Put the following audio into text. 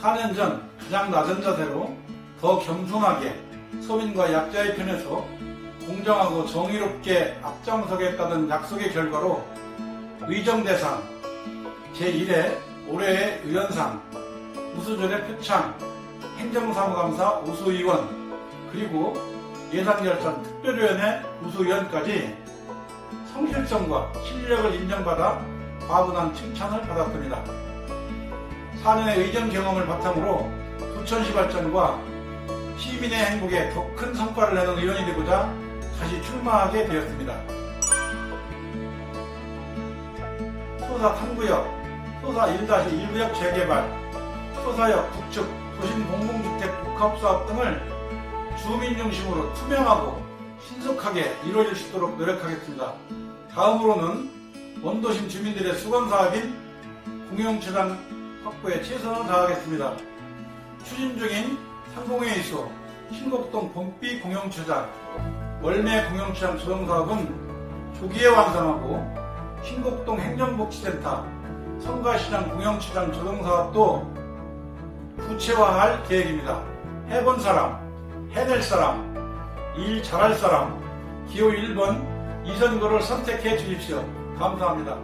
4년 전 가장 낮은 자세로 더 겸손하게 서민과 약자의 편에서 공정하고 정의롭게 앞장서겠다는 약속의 결과로 의정대상 제1회 올해의 의원상 우수절의 표창 행정사무감사 우수의원 그리고 예산결산 특별위원회 우수위원까지 성실성과 실력을 인정받아 과분한 칭찬을 받았습니다. 4년의 의정 경험을 바탕으로 부천시 발전과 시민의 행복에 더 큰 성과를 내는 의원이 되고자 다시 출마하게 되었습니다. 소사 3구역, 소사 1-1구역 재개발, 소사역 구축, 도심 공공주택 복합 사업 등을 주민 중심으로 투명하고 신속하게 이루어질 수 있도록 노력하겠습니다. 다음으로는 원도심 주민들의 수건 사업인 공영체장 확보에 최선을 다하겠습니다. 추진 중인 상공회의소, 신곡동 봄비 공영체장, 월매 공영체장 조성사업은 조기에 완성하고 신곡동 행정복지센터, 성가시장 공영체장 조성사업도 구체화할 계획입니다. 해본 사람, 해낼 사람, 일 잘할 사람, 기호 1번 이선거를 선택해 주십시오. 감사합니다.